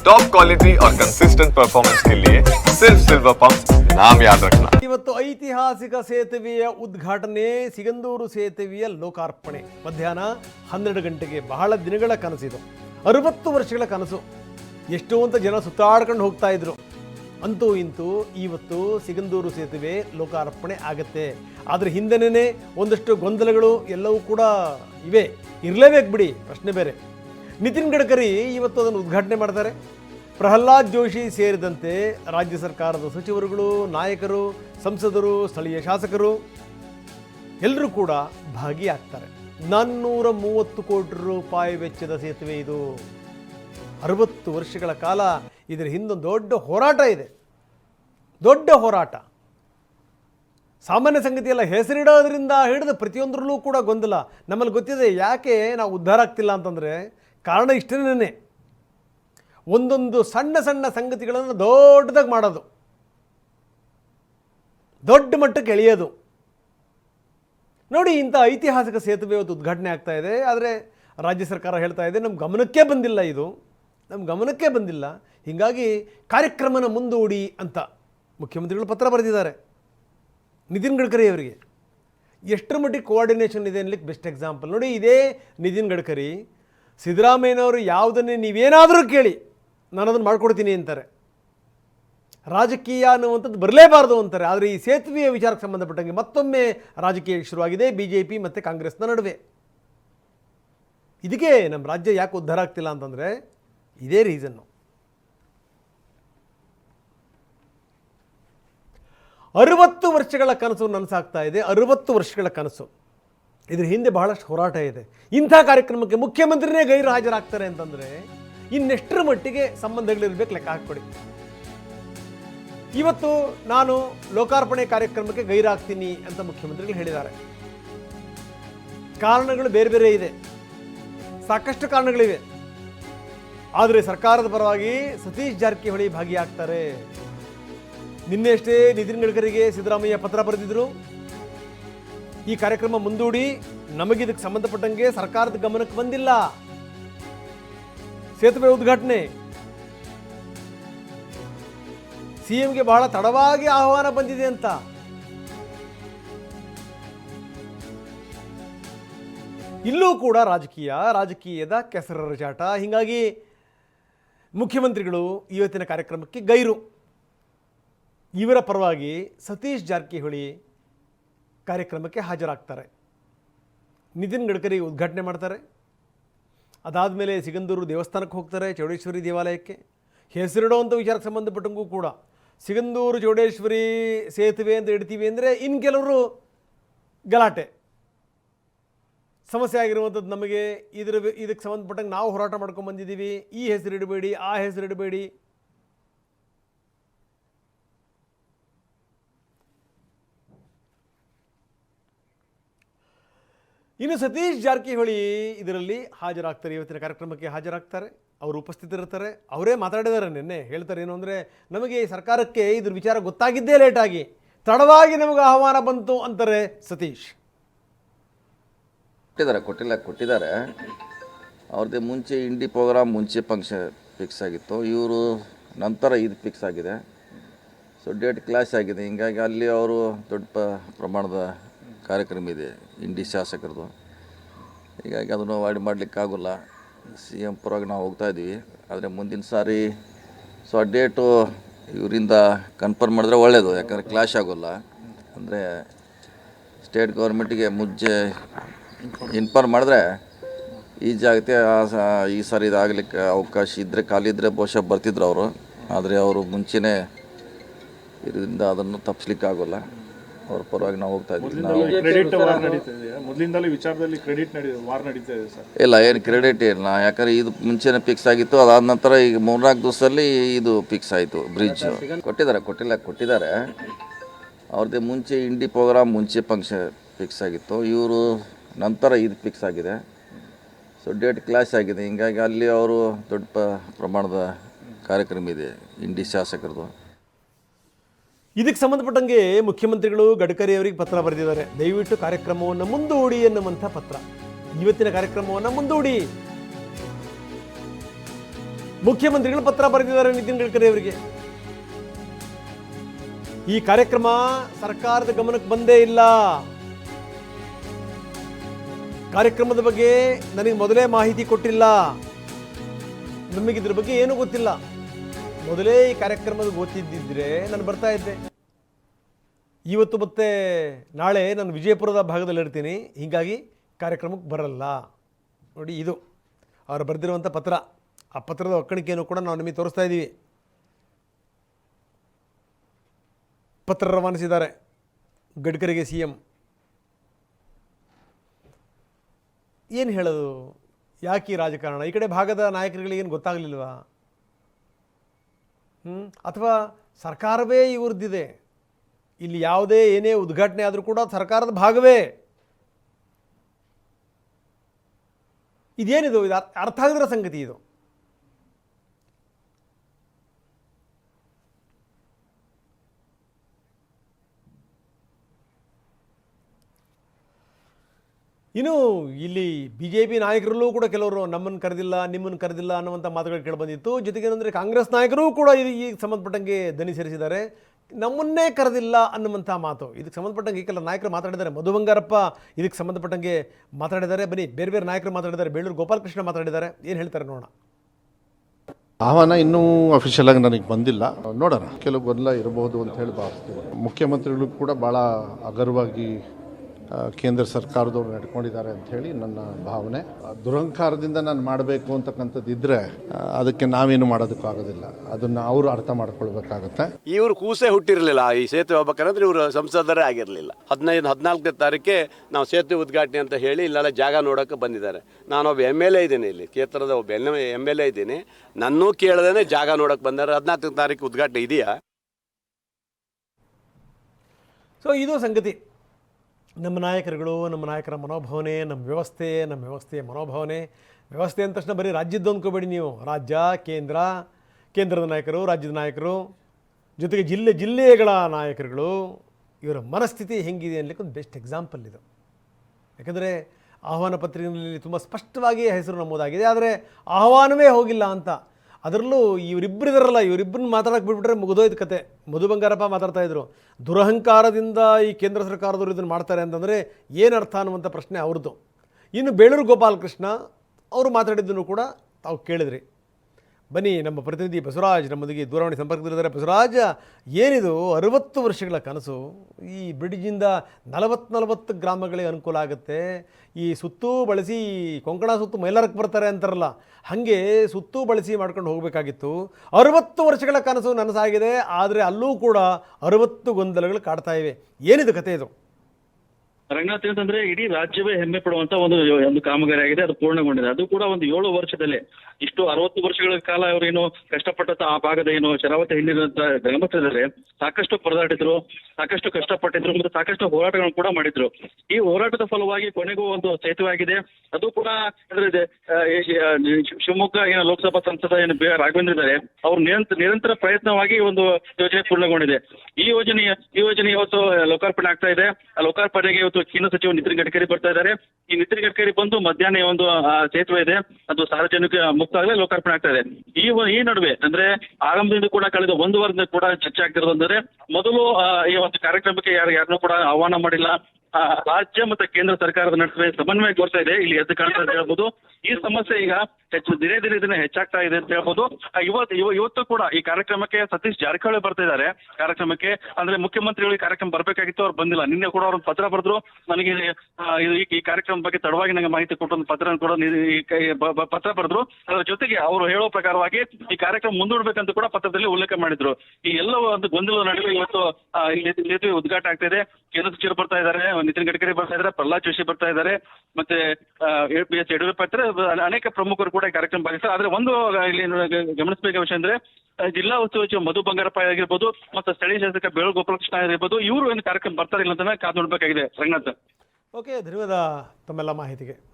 Top quality और consistent performance के लिए सिर्फ सिल्वर पंप नाम याद रखना ಇವತ್ತು ಐತಿಹಾಸಿಕ ಸೇತುವೆಯ ಉದ್ಘಾಟನೆ ಸಿಗಂದೂರು ಸೇತುವೆಯ ಲೋಕಾರ್ಪಣೆ ಮಧ್ಯಾಹ್ನ ಹನ್ನೆರಡು ಗಂಟೆಗೆ ಬಹಳ ದಿನಗಳ ಕನಸಿದು ಅರವತ್ತು ವರ್ಷಗಳ ಕನಸು ಎಷ್ಟೋ ಅಂತ ಜನ ಸುತ್ತಾಡ್ಕೊಂಡು ಹೋಗ್ತಾ ಇದ್ರು ಅಂತೂ ಇಂತೂ ಇವತ್ತು ಸಿಗಂದೂರು ಸೇತುವೆ ಲೋಕಾರ್ಪಣೆ ಆಗತ್ತೆ ಅದ್ರ ಹಿಂದೆನೇ ಒಂದಷ್ಟು ಗೊಂದಲಗಳು ಎಲ್ಲವೂ ಕೂಡ ಇವೆ ಇರಲೇಬೇಕು ಬಿಡಿ ಪ್ರಶ್ನೆ ಬೇರೆ ನಿತಿನ್ ಗಡ್ಕರಿ ಇವತ್ತು ಅದನ್ನು ಉದ್ಘಾಟನೆ ಮಾಡ್ತಾರೆ. ಪ್ರಹ್ಲಾದ್ ಜೋಶಿ ಸೇರಿದಂತೆ ರಾಜ್ಯ ಸರ್ಕಾರದ ಸಚಿವರುಗಳು, ನಾಯಕರು, ಸಂಸದರು, ಸ್ಥಳೀಯ ಶಾಸಕರು ಎಲ್ಲರೂ ಕೂಡ ಭಾಗಿಯಾಗ್ತಾರೆ. ನಾನ್ನೂರ ಮೂವತ್ತು ಕೋಟಿ ರೂಪಾಯಿ ವೆಚ್ಚದ ಸೇತುವೆ ಇದು. ಅರವತ್ತು ವರ್ಷಗಳ ಕಾಲ ಇದರ ಹಿಂದೊಂದು ದೊಡ್ಡ ಹೋರಾಟ ಇದೆ. ದೊಡ್ಡ ಹೋರಾಟ. ಸಾಮಾನ್ಯ ಸಂಗತಿಯೆಲ್ಲ, ಹೆಸರಿಡೋದ್ರಿಂದ ಹಿಡಿದು ಪ್ರತಿಯೊಂದರಲ್ಲೂ ಕೂಡ ಗೊಂದಲ. ನಮ್ಮಲ್ಲಿ ಗೊತ್ತಿದೆ, ಯಾಕೆ ನಾವು ಉದ್ಧಾರ ಆಗ್ತಿಲ್ಲ ಅಂತಂದರೆ ಕಾರಣ ಇಷ್ಟೇನೇ ಒಂದೊಂದು ಸಣ್ಣ ಸಣ್ಣ ಸಂಗತಿಗಳನ್ನು ದೊಡ್ಡದಾಗಿ ಮಾಡೋದು. ದೊಡ್ಡ ಮಟ್ಟಕ್ಕೆ ಎಳೆಯೋದು. ನೋಡಿ, ಇಂಥ ಐತಿಹಾಸಿಕ ಸೇತುವೆ ಇವತ್ತು ಉದ್ಘಾಟನೆ ಆಗ್ತಾ ಇದೆ. ಆದರೆ ರಾಜ್ಯ ಸರ್ಕಾರ ಹೇಳ್ತಾ ಇದೆ ನಮ್ಮ ಗಮನಕ್ಕೆ ಬಂದಿಲ್ಲ ಇದು. ನಮ್ಮ ಗಮನಕ್ಕೆ ಬಂದಿಲ್ಲ. ಹೀಗಾಗಿ ಕಾರ್ಯಕ್ರಮನ ಮುಂದೂಡಿ ಅಂತ ಮುಖ್ಯಮಂತ್ರಿಗಳು ಪತ್ರ ಬರೆದಿದ್ದಾರೆ. ನಿತಿನ್ ಗಡ್ಕರಿ ಅವರಿಗೆ. ಎಷ್ಟರ ಮಟ್ಟಿಗೆ ಕೋಆರ್ಡಿನೇಷನ್ ಇದೆ ಅನ್ಲಿಕ್ಕೆ ಬೆಸ್ಟ್ ಎಕ್ಸಾಂಪಲ್ ನೋಡಿ, ಇದೇ ನಿತಿನ್ ಗಡ್ಕರಿ. ಸಿದ್ದರಾಮಯ್ಯನವರು ಯಾವುದನ್ನೇ ನೀವೇನಾದರೂ ಕೇಳಿ ನಾನು ಅದನ್ನು ಮಾಡ್ಕೊಡ್ತೀನಿ ಅಂತಾರೆ. ರಾಜಕೀಯ ಅನ್ನುವಂಥದ್ದು ಬರಲೇಬಾರದು ಅಂತಾರೆ. ಆದರೆ ಈ ಸೇತುವೆಯ ವಿಚಾರಕ್ಕೆ ಸಂಬಂಧಪಟ್ಟಂಗೆ ಮತ್ತೊಮ್ಮೆ ರಾಜಕೀಯ ಶುರುವಾಗಿದೆ. ಬಿ ಜೆ ಪಿ ಮತ್ತು ಕಾಂಗ್ರೆಸ್ನ ನಡುವೆ. ಇದಕ್ಕೆ ನಮ್ಮ ರಾಜ್ಯ ಯಾಕೆ ಉದ್ಧಾರ ಆಗ್ತಿಲ್ಲ ಅಂತಂದರೆ ಇದೇ ರೀಸನ್ನು ಅರುವತ್ತು ವರ್ಷಗಳ ಕನಸು ನನಸಾಗ್ತಾ ಇದೆ. ಅರುವತ್ತು ವರ್ಷಗಳ ಕನಸು. ಇದ್ರ ಹಿಂದೆ ಬಹಳಷ್ಟು ಹೋರಾಟ ಇದೆ. ಇಂಥ ಕಾರ್ಯಕ್ರಮಕ್ಕೆ ಮುಖ್ಯಮಂತ್ರಿನೇ ಗೈರು ಹಾಜರಾಗ್ತಾರೆ ಅಂತಂದರೆ ಇನ್ನೆಷ್ಟರ ಮಟ್ಟಿಗೆ ಸಂಬಂಧಗಳಿರ್ಬೇಕು ಲೆಕ್ಕ ಹಾಕ್ಕೊಡಿ. ಇವತ್ತು ನಾನು ಲೋಕಾರ್ಪಣೆ ಕಾರ್ಯಕ್ರಮಕ್ಕೆ ಗೈರಾಗ್ತೀನಿ ಅಂತ ಮುಖ್ಯಮಂತ್ರಿಗಳು ಹೇಳಿದ್ದಾರೆ. ಕಾರಣಗಳು ಬೇರೆ ಬೇರೆ ಇದೆ. ಸಾಕಷ್ಟು ಕಾರಣಗಳಿವೆ. ಆದರೆ ಸರ್ಕಾರದ ಪರವಾಗಿ ಸತೀಶ್ ಜಾರಕಿಹೊಳಿ ಭಾಗಿಯಾಗ್ತಾರೆ. ನಿನ್ನೆಷ್ಟೇ ನಿತಿನ್ ಗಡ್ಕರಿಗೆ ಸಿದ್ದರಾಮಯ್ಯ ಪತ್ರ ಬರೆದಿದ್ರು. ಈ ಕಾರ್ಯಕ್ರಮ ಮುಂದೂಡಿ ನಮಗಿದಕ್ಕೆ ಸಂಬಂಧಪಟ್ಟಂಗೆ ಸರ್ಕಾರದ ಗಮನಕ್ಕೆ ಬಂದಿಲ್ಲ. ಸೇತುವೆ ಉದ್ಘಾಟನೆ. ಸಿಎಂಗೆ ಬಹಳ ತಡವಾಗಿ ಆಹ್ವಾನ ಬಂದಿದೆ ಅಂತ. ಇಲ್ಲೂ ಕೂಡ ರಾಜಕೀಯ, ರಾಜಕೀಯದ ಕೆಸರರ ಚಾಟ ಹೀಗಾಗಿ ಮುಖ್ಯಮಂತ್ರಿಗಳು ಇವತ್ತಿನ ಕಾರ್ಯಕ್ರಮಕ್ಕೆ ಗೈರು. ಇವರ ಪರವಾಗಿ ಸತೀಶ್ ಜಾರಕಿಹೊಳಿ ಕಾರ್ಯಕ್ರಮಕ್ಕೆ ಹಾಜರಾಗ್ತಾರೆ. ನಿತಿನ್ ಗಡ್ಕರಿ ಉದ್ಘಾಟನೆ ಮಾಡ್ತಾರೆ. ಅದಾದಮೇಲೆ ಸಿಗಂದೂರು ದೇವಸ್ಥಾನಕ್ಕೆ ಹೋಗ್ತಾರೆ ಚೌಡೇಶ್ವರಿ ದೇವಾಲಯಕ್ಕೆ. ಹೆಸರಿಡುವಂಥ ವಿಚಾರಕ್ಕೆ ಸಂಬಂಧಪಟ್ಟಂಗೂ ಕೂಡ ಸಿಗಂದೂರು, ಚೌಡೇಶ್ವರಿ ಸೇತುವೆ ಅಂತ ಇಡ್ತೀವಿ ಅಂದರೆ ಇನ್ನು ಕೆಲವರು ಗಲಾಟೆ. ಸಮಸ್ಯೆ ಆಗಿರುವಂಥದ್ದು ನಮಗೆ ಇದರ ಇದಕ್ಕೆ ಸಂಬಂಧಪಟ್ಟಂಗೆ ನಾವು ಹೋರಾಟ ಮಾಡ್ಕೊಂಡು ಬಂದಿದ್ದೀವಿ ಈ ಹೆಸರು ಇಡಬೇಡಿ, ಆ ಹೆಸರು ಇಡಬೇಡಿ. ಇನ್ನು ಸತೀಶ್ ಜಾರಕಿಹೊಳಿ ಇದರಲ್ಲಿ ಹಾಜರಾಗ್ತಾರೆ. ಇವತ್ತಿನ ಕಾರ್ಯಕ್ರಮಕ್ಕೆ ಹಾಜರಾಗ್ತಾರೆ. ಅವರು ಉಪಸ್ಥಿತರಿರ್ತಾರೆ. ಅವರೇ ಮಾತಾಡಿದ್ದಾರೆ. ನಿನ್ನೆ ಹೇಳ್ತಾರೆ ಏನು ಅಂದರೆ, ನಮಗೆ ಸರ್ಕಾರಕ್ಕೆ ಇದ್ರ ವಿಚಾರ ಗೊತ್ತಾಗಿದ್ದೇ ಲೇಟಾಗಿ ತಡವಾಗಿ ನಮಗೆ ಆಹ್ವಾನ ಬಂತು ಅಂತಾರೆ ಸತೀಶ್. ಕೊಟ್ಟಿದ್ದಾರೆ, ಕೊಟ್ಟಿಲ್ಲ, ಕೊಟ್ಟಿದ್ದಾರೆ. ಅವ್ರದ್ದು ಮುಂಚೆ ಇಂಡಿ ಪ್ರೋಗ್ರಾಮ್ ಮುಂಚೆ ಫಂಕ್ಷನ್ ಫಿಕ್ಸ್ ಆಗಿತ್ತು. ಇವರು ನಂತರ ಇದು ಫಿಕ್ಸ್ ಆಗಿದೆ. ಸೊ ಡೇಟ್ ಕ್ಲಾಶ್ ಆಗಿದೆ. ಹಿಂಗಾಗಿ ಅಲ್ಲಿ ಅವರು ದೊಡ್ಡ ಪ್ರಮಾಣದ ಕಾರ್ಯಕ್ರಮ ಇದೆ ಇಂಡಿ ಶಾಸಕರದು. ಹೀಗಾಗಿ ಅದನ್ನು ಅವಾಯ್ಡ್ ಮಾಡಲಿಕ್ಕಾಗೋಲ್ಲ. ಸಿ ಎಂ ಪರವಾಗಿ ನಾವು ಹೋಗ್ತಾ ಇದ್ದೀವಿ. ಆದರೆ ಮುಂದಿನ ಸಾರಿ ಸೊ ಆ ಡೇಟು ಇವರಿಂದ ಕನ್ಫರ್ಮ್ ಮಾಡಿದ್ರೆ ಒಳ್ಳೆಯದು ಯಾಕಂದರೆ ಕ್ಲಾಶ್ ಆಗೋಲ್ಲ. ಅಂದರೆ ಸ್ಟೇಟ್ ಗೌರ್ಮೆಂಟಿಗೆ ಮುಂಚೆ ಇನ್ಫಾರ್ಮ್ ಮಾಡಿದ್ರೆ ಆ ಸ- ಈ ಸಾರಿ ಇದಾಗಲಿಕ್ಕೆ ಅವಕಾಶ ಇದ್ದರೆ ಖಾಲಿ ಇದ್ದರೆ ಬಹುಶಃ ಬರ್ತಿದ್ರು ಅವರು. ಆದರೆ ಅವರು ಮುಂಚೆನೇ ಇದರಿಂದ ಅದನ್ನು ತಪ್ಪಿಸ್ಲಿಕ್ಕೆ ಆಗೋಲ್ಲ ಅವ್ರ ಪರವಾಗಿ ನಾವು ಹೋಗ್ತಾ ಇದ್ದೀವಿ ನಾವು ಕ್ರೆಡಿಟ್ ವಾರ್ ನಡೀತಾ ಇದೆ ಮೊದಲಿಂದಲೇ ವಿಚಾರದಲ್ಲಿ ಕ್ರೆಡಿಟ್ ನಡೀ ವಾರ್ ನಡೀತಾ ಇದೆ ಸರ್. ಇಲ್ಲ ಏನು ಕ್ರೆಡಿಟ್ ಇಲ್ಲ. ಯಾಕಂದ್ರೆ ಇದು ಮುಂಚೆನೇ ಫಿಕ್ಸ್ ಆಗಿತ್ತು. ಅದಾದ ನಂತರ ಈಗ ಮೂರ್ನಾಲ್ಕು ದಿವಸದಲ್ಲಿ ಇದು ಫಿಕ್ಸ್ ಆಯಿತು ಬ್ರಿಡ್ಜ್ ಕೊಟ್ಟಿದ್ದಾರೆ ಕೊಟ್ಟಿಲ್ಲ ಕೊಟ್ಟಿದ್ದಾರೆ. ಅವ್ರದ್ದು ಮುಂಚೆ ಇಂಡಿ ಪ್ರೋಗ್ರಾಮ್ ಮುಂಚೆ ಫಂಕ್ಷನ್ ಫಿಕ್ಸ್ ಆಗಿತ್ತು. ಇವರು ನಂತರ ಇದು ಫಿಕ್ಸ್ ಆಗಿದೆ. ಸೊ ಡೇಟ್ ಕ್ಲಾಶ್ ಆಗಿದೆ. ಹಿಂಗಾಗಿ ಅಲ್ಲಿ ಅವರು ದೊಡ್ಡ ಪ್ರಮಾಣದ ಕಾರ್ಯಕ್ರಮ ಇದೆ ಇಂಡಿ ಶಾಸಕರದು. ಇದಕ್ಕೆ ಸಂಬಂಧಪಟ್ಟಂಗೆ ಮುಖ್ಯಮಂತ್ರಿಗಳು ಗಡ್ಕರಿ ಅವರಿಗೆ ಪತ್ರ ಬರೆದಿದ್ದಾರೆ. ದಯವಿಟ್ಟು ಕಾರ್ಯಕ್ರಮವನ್ನು ಮುಂದೂಡಿ ಎನ್ನುವಂಥ ಪತ್ರ. ಇವತ್ತಿನ ಕಾರ್ಯಕ್ರಮವನ್ನು ಮುಂದೂಡಿ. ಮುಖ್ಯಮಂತ್ರಿಗಳು ಪತ್ರ ಬರೆದಿದ್ದಾರೆ ನಿತಿನ್ ಗಡ್ಕರಿ ಅವರಿಗೆ. ಈ ಕಾರ್ಯಕ್ರಮ ಸರ್ಕಾರದ ಗಮನಕ್ಕೆ ಬಂದೇ ಇಲ್ಲ. ಕಾರ್ಯಕ್ರಮದ ಬಗ್ಗೆ ನನಗೆ ಮೊದಲೇ ಮಾಹಿತಿ ಕೊಟ್ಟಿಲ್ಲ. ನಮಗಿದ್ರ ಬಗ್ಗೆ ಏನೂ ಗೊತ್ತಿಲ್ಲ. ಮೊದಲೇ ಈ ಕಾರ್ಯಕ್ರಮದ ಗೊತ್ತಿದ್ದಿದ್ರೆ ನಾನು ಬರ್ತಾ ಇದ್ದೆ. ಇವತ್ತು ಮತ್ತೆ ನಾಳೆ ನಾನು ವಿಜಯಪುರದ ಭಾಗದಲ್ಲಿ ಇರ್ತೀನಿ. ಹೀಗಾಗಿ ಕಾರ್ಯಕ್ರಮಕ್ಕೆ ಬರಲ್ಲ. ನೋಡಿ ಇದು. ಅವರು ಬರೆದಿರುವಂಥ ಪತ್ರ. ಆ ಪತ್ರದ ಒಕ್ಕಣಿಕೆಯನ್ನು ಕೂಡ ನಾವು ನಿಮಗೆ ತೋರಿಸ್ತಾ ಇದ್ದೀವಿ. ಪತ್ರ ರವಾನಿಸಿದ್ದಾರೆ ಗಡ್ಕರಿಗೆ ಸಿ ಎಂ ಏನು ಹೇಳೋದು? ಯಾಕೆ ರಾಜಕಾರಣ? ಈ ಕಡೆ ಭಾಗದ ನಾಯಕರುಗಳಿಗೇನು ಗೊತ್ತಾಗಲಿಲ್ವಾ? ಅಥವಾ ಸರ್ಕಾರವೇ ಇವ್ರದ್ದಿದೆ ಇಲ್ಲಿ ಯಾವುದೇ ಏನೇ ಉದ್ಘಾಟನೆ ಆದರೂ ಕೂಡ ಸರ್ಕಾರದ ಭಾಗವೇ? ಇದೇನಿದು? ಇದು ಅರ್ಥ- ಆಗದಿರೋ ಸಂಗತಿ ಇದು. ಇನ್ನು ಇಲ್ಲಿ ಬಿ ಜೆ ಪಿ ನಾಯಕರಲ್ಲೂ ಕೂಡ ಕೆಲವರು ನಮ್ಮನ್ನು ಕರೆದಿಲ್ಲ, ನಿಮ್ಮನ್ನು ಕರೆದಿಲ್ಲ ಅನ್ನುವಂಥ ಮಾತುಗಳು ಕೇಳಿಬಂದಿತ್ತು ಜೊತೆಗೆ ಏನಂದರೆ ಕಾಂಗ್ರೆಸ್ ನಾಯಕರು ಕೂಡ ಈ ಸಂಬಂಧಪಟ್ಟಂಗೆ ದನಿ ಸೇರಿಸಿದ್ದಾರೆ. ನಮ್ಮನ್ನೇ ಕರೆದಿಲ್ಲ ಅನ್ನುವಂಥ ಮಾತು. ಇದಕ್ಕೆ ಸಂಬಂಧಪಟ್ಟಂಗೆ ಈ ಕೆಲ ನಾಯಕರು ಮಾತಾಡಿದ್ದಾರೆ. ಮಧು ಬಂಗಾರಪ್ಪ ಇದಕ್ಕೆ ಸಂಬಂಧಪಟ್ಟಂಗೆ ಮಾತಾಡಿದ್ದಾರೆ. ಬನ್ನಿ, ಬೇರೆ ಬೇರೆ ನಾಯಕರು ಮಾತಾಡಿದ್ದಾರೆ. ಬೇಳೂರು ಗೋಪಾಲಕೃಷ್ಣ ಮಾತಾಡಿದ್ದಾರೆ. ಏನು ಹೇಳ್ತಾರೆ ನೋಡೋಣ. ಆಹ್ವಾನ ಇನ್ನೂ ಅಫಿಷಿಯಲ್ ಆಗಿ ನನಗೆ ಬಂದಿಲ್ಲ. ನೋಡೋಣ. ಕೆಲವು ಗೊಂದಲ ಇರಬಹುದು ಅಂತ ಹೇಳಿ ಭಾವಿಸ್ತೀನಿ. ಮುಖ್ಯಮಂತ್ರಿಗಳು ಕೂಡ ಭಾಳ ಅಗರ್ವಾಗಿ ಕೇಂದ್ರ ಸರ್ಕಾರದವ್ರು ನಡ್ಕೊಂಡಿದ್ದಾರೆ ಅಂತ ಹೇಳಿ ನನ್ನ ಭಾವನೆ. ಆ, ದುರಹಂಕಾರದಿಂದ ನಾನು ಮಾಡಬೇಕು ಅಂತಕ್ಕಂಥದ್ದು ಇದ್ದರೆ ಅದಕ್ಕೆ ನಾವೇನು ಮಾಡೋದಕ್ಕಾಗೋದಿಲ್ಲ. ಅದನ್ನು ಅವರು ಅರ್ಥ ಮಾಡ್ಕೊಳ್ಬೇಕಾಗತ್ತೆ. ಇವರು ಕೂಸೆ ಹುಟ್ಟಿರಲಿಲ್ಲ. ಈ ಸೇತುವೆ ಹೋಗ್ಬೇಕಂದ್ರೆ ಇವರು ಸಂಸದರೇ ಆಗಿರಲಿಲ್ಲ. ಹದಿನೈದು ಹದಿನಾಲ್ಕನೇ ತಾರೀಕೆ ನಾವು ಸೇತುವೆ ಉದ್ಘಾಟನೆ ಅಂತ ಹೇಳಿ ಇಲ್ಲೆಲ್ಲ ಜಾಗ ನೋಡೋಕೆ ಬಂದಿದ್ದಾರೆ. ನಾನೊಬ್ಬ ಎಂ ಎಲ್ ಎ ಇದ್ದೀನಿ ಇಲ್ಲಿ ಕ್ಷೇತ್ರದ ಒಬ್ಬ ಎನ್ ಎಂ ಎಲ್ ಎ ಇದ್ದೀನಿ. ನನ್ನೂ ಕೇಳದೇನೆ ಜಾಗ ನೋಡೋಕೆ ಬಂದಾರೆ. ಹದಿನಾಲ್ಕನೇ ತಾರೀಕು ಉದ್ಘಾಟನೆ ಇದೆಯಾ? ಸೊ ಇದು ಸಂಗತಿ. ನಮ್ಮ ನಾಯಕರುಗಳು, ನಮ್ಮ ನಾಯಕರ ಮನೋಭಾವನೆ, ನಮ್ಮ ವ್ಯವಸ್ಥೆ, ನಮ್ಮ ವ್ಯವಸ್ಥೆಯ ಮನೋಭಾವನೆ. ವ್ಯವಸ್ಥೆ ಅಂದ ತಕ್ಷಣ ಬರೀ ರಾಜ್ಯದ್ದು ಅಂದ್ಕೋಬೇಡಿ ನೀವು. ರಾಜ್ಯ, ಕೇಂದ್ರ, ಕೇಂದ್ರದ ನಾಯಕರು, ರಾಜ್ಯದ ನಾಯಕರು, ಜೊತೆಗೆ ಜಿಲ್ಲೆ, ಜಿಲ್ಲೆಗಳ ನಾಯಕರುಗಳು, ಇವರ ಮನಸ್ಥಿತಿ ಹೆಂಗಿದೆ ಅನ್ನಲಿಕ್ಕೆ ಒಂದು ಬೆಸ್ಟ್ ಎಕ್ಸಾಂಪಲ್ ಇದು. ಯಾಕಂದರೆ ಆಹ್ವಾನ ಪತ್ರಿಕೆಯಲ್ಲಿ ತುಂಬ ಸ್ಪಷ್ಟವಾಗಿ ಹೆಸರು ನಮೂದಾಗಿದೆ. ಆದರೆ ಆಹ್ವಾನವೇ ಹೋಗಿಲ್ಲ ಅಂತ ಅದರಲ್ಲೂ ಇವರಿಬ್ಬರಿದಾರಲ್ಲ, ಇವರಿಬ್ಬರನ್ನ ಮಾತಾಡಕ್ಕೆ ಬಿಟ್ಬಿಟ್ರೆ ಮುಗಿದೋಯ್ತು ಕತೆ. ಮಧು ಬಂಗಾರಪ್ಪ ಮಾತಾಡ್ತಾ ಇದ್ರು. ದುರಹಂಕಾರದಿಂದ ಈ ಕೇಂದ್ರ ಸರ್ಕಾರದವರು ಇದನ್ನು ಮಾಡ್ತಾರೆ ಅಂತಂದರೆ ಏನು ಅರ್ಥ ಅನ್ನುವಂಥ ಪ್ರಶ್ನೆ ಅವ್ರದ್ದು. ಇನ್ನು ಬೇಳೂರು ಗೋಪಾಲಕೃಷ್ಣ ಅವರು ಮಾತಾಡಿದ್ದನ್ನು ಕೂಡ ತಾವು ಕೇಳಿದ್ರಿ. ಬನ್ನಿ, ನಮ್ಮ ಪ್ರತಿನಿಧಿ ಬಸವರಾಜ್ ನಮ್ಮೊಂದಿಗೆ ದೂರವಾಣಿ ಸಂಪರ್ಕದಲ್ಲಿದ್ದಾರೆ. ಬಸವರಾಜ, ಏನಿದು? ಅರವತ್ತು ವರ್ಷಗಳ ಕನಸು. ಈ ಬ್ರಿಡ್ಜಿಂದ ನಲವತ್ತು ನಲವತ್ತು ಗ್ರಾಮಗಳಿಗೆ ಅನುಕೂಲ ಆಗುತ್ತೆ. ಈ ಸುತ್ತೂ ಬಳಸಿ ಕೊಂಕಣ ಸುತ್ತು ಮೈಲಾರಕ್ಕೆ ಬರ್ತಾರೆ ಅಂತಾರಲ್ಲ, ಹಾಗೆ ಸುತ್ತೂ ಬಳಸಿ ಮಾಡ್ಕೊಂಡು ಹೋಗಬೇಕಾಗಿತ್ತು. ಅರವತ್ತು ವರ್ಷಗಳ ಕನಸು ನನಸಾಗಿದೆ, ಆದರೆ ಅಲ್ಲೂ ಕೂಡ ಅರವತ್ತು ಗೊಂದಲಗಳು ಕಾಡ್ತಾ ಇವೆ. ಏನಿದು ಕತೆ ಇದು? ರಂಗನಾಥ್ ಅಂತಂದ್ರೆ ಇಡೀ ರಾಜ್ಯವೇ ಹೆಮ್ಮೆ ಪಡುವಂತ ಒಂದು ಒಂದು ಕಾಮಗಾರಿ ಆಗಿದೆ ಅದು ಪೂರ್ಣಗೊಂಡಿದೆ. ಅದು ಕೂಡ ಒಂದು ಏಳು ವರ್ಷದಲ್ಲಿ, ಇಷ್ಟು ಅರವತ್ತು ವರ್ಷಗಳ ಕಾಲ ಅವರೇನು ಕಷ್ಟಪಟ್ಟಂತ ಆ ಭಾಗದ ಏನು ಶರಾವತಿ ಹಿಂದಿರುವಂತ ಗ್ರಾಮಸ್ಥರಿದ್ದಾರೆ, ಸಾಕಷ್ಟು ಪರದಾಡಿದ್ರು, ಸಾಕಷ್ಟು ಕಷ್ಟಪಟ್ಟಿದ್ರು ಮತ್ತು ಸಾಕಷ್ಟು ಹೋರಾಟಗಳನ್ನು ಕೂಡ ಮಾಡಿದ್ರು. ಈ ಹೋರಾಟದ ಫಲವಾಗಿ ಕೊನೆಗೂ ಒಂದು ಸೇತುವೆ ಆಗಿದೆ ಅದು ಕೂಡ ಅಂದ್ರೆ ಶಿವಮೊಗ್ಗ ಏನು ಲೋಕಸಭಾ ಸಂಸದ ಏನು ಬಿ ರಾಘವೇಂದ್ರ ಇದ್ದಾರೆ, ಅವರು ನಿರಂತರ ನಿರಂತರ ಪ್ರಯತ್ನವಾಗಿ ಒಂದು ಯೋಜನೆ ಪೂರ್ಣಗೊಂಡಿದೆ. ಈ ಯೋಜನೆ ಈ ಯೋಜನೆ ಇವತ್ತು ಲೋಕಾರ್ಪಣೆ ಆಗ್ತಾ ಇದೆ. ಆ ಲೋಕಾರ್ಪಣೆಗೆ ಇವತ್ತು ಕೇಂದ್ರ ಸಚಿವ ನಿತಿನ್ ಗಡ್ಕರಿ ಬರ್ತಾ ಇದ್ದಾರೆ. ಈ ನಿತಿನ್ ಗಡ್ಕರಿ ಬಂದು ಮಧ್ಯಾಹ್ನ ಒಂದು ಸೇತುವೆ ಇದೆ. ಅದು ಸಾರ್ವಜನಿಕ ಮುಕ್ತ ಆಗಲೇ ಲೋಕಾರ್ಪಣೆ ಆಗ್ತಾ ಇದೆ. ಈ ಈ ನಡುವೆ ಅಂದ್ರೆ ಆರಂಭದಿಂದ ಕೂಡ ಕಳೆದ ಒಂದು ವಾರದಿಂದ ಕೂಡ ಚರ್ಚೆ ಆಗ್ತಿರೋದು ಅಂದ್ರೆ ಮೊದಲು ಈ ಒಂದು ಕಾರ್ಯಕ್ರಮಕ್ಕೆ ಯಾರು ಯಾರನ್ನೂ ಕೂಡ ಆಹ್ವಾನ ಮಾಡಿಲ್ಲ. ರಾಜ್ಯ ಮತ್ತು ಕೇಂದ್ರ ಸರ್ಕಾರದ ನಡುವೆ ಸಮನ್ವಯ ಕೊರತೆ ಇದೆ. ಇಲ್ಲಿ ಎದ್ದು ಕಾಣ್ತಾ ಅಂತ ಹೇಳ್ಬೋದು. ಈ ಸಮಸ್ಯೆ ಈಗ ಹೆಚ್ಚು ದಿನೇ ದಿನೇ ದಿನೇ ಹೆಚ್ಚಾಗ್ತಾ ಇದೆ ಅಂತ ಹೇಳ್ಬೋದು. ಇವತ್ತು ಇವತ್ತು ಕೂಡ ಈ ಕಾರ್ಯಕ್ರಮಕ್ಕೆ ಸತೀಶ್ ಜಾರಕಿಹೊಳಿ ಬರ್ತಾ ಇದ್ದಾರೆ. ಕಾರ್ಯಕ್ರಮಕ್ಕೆ ಅಂದ್ರೆ ಮುಖ್ಯಮಂತ್ರಿಗಳು ಈ ಕಾರ್ಯಕ್ರಮ ಬರ್ಬೇಕಾಗಿತ್ತು, ಅವ್ರು ಬಂದಿಲ್ಲ. ನಿನ್ನೆ ಕೂಡ ಅವ್ರು ಪತ್ರ ಬರೆದ್ರು. ನನಗೆ ಈ- ಕಾರ್ಯಕ್ರಮ ಬಗ್ಗೆ ತಡವಾಗಿ ನನಗೆ ಮಾಹಿತಿ ಕೊಟ್ಟು ಒಂದು ಪತ್ರ ಕೂಡ ಪತ್ರ ಬರೆದ್ರು. ಅದರ ಜೊತೆಗೆ ಅವರು ಹೇಳೋ ಪ್ರಕಾರವಾಗಿ ಈ ಕಾರ್ಯಕ್ರಮ ಮುಂದೂಡ್ಬೇಕಂತ ಕೂಡ ಪತ್ರದಲ್ಲಿ ಉಲ್ಲೇಖ ಮಾಡಿದ್ರು. ಈ ಎಲ್ಲ ಒಂದು ಗೊಂದಲ ನಡುವೆ ಇವತ್ತು ಉದ್ಘಾಟನೆ ಆಗ್ತಾ ಇದೆ. ಕೇಂದ್ರ ಸಚಿವರು ಬರ್ತಾ ಇದ್ದಾರೆ. ನಿತಿನ್ ಗಡ್ಕರಿ ಬರ್ತಾ ಇದ್ದಾರೆ ಪ್ರಹ್ಲಾದ್ ಜೋಶಿ ಬರ್ತಾ ಇದ್ದಾರೆ ಮತ್ತೆ ಬಿ ಎಸ್ ಯಡಿಯೂರಪ್ಪ ಅ- ಅನೇಕ ಪ್ರಮುಖರು ಕೂಡ ಕಾರ್ಯಕ್ರಮ ಭಾಗಿಸ್ತಾರೆ. ಆದ್ರೆ ಒಂದು ಇಲ್ಲಿ ಗಮನಿಸಬೇಕಾದ ವಿಷಯ ಅಂದ್ರೆ ಜಿಲ್ಲಾ ಉಸ್ತುವಾರಿ ಸಚಿವ ಮಧು ಬಂಗಾರಪ್ಪ ಆಗಿರ್ಬೋದು, ಮತ್ತೆ ಸ್ಥಳೀಯ ಶಾಸಕ ಬೇಳು ಗೋಪಾಲಕೃಷ್ಣ ಆಗಿರ್ಬೋದು, ಇವರು ಏನು ಕಾರ್ಯಕ್ರಮ ಬರ್ತಾರೆ ಇಲ್ಲ ಅಂತ ಕಾದು ನೋಡ್ಬೇಕಾಗಿದೆ. ರಂಗನಾಥ್ ಓಕೆ, ಧನ್ಯವಾದ ತಮ್ಮೆಲ್ಲ ಮಾಹಿತಿಗೆ.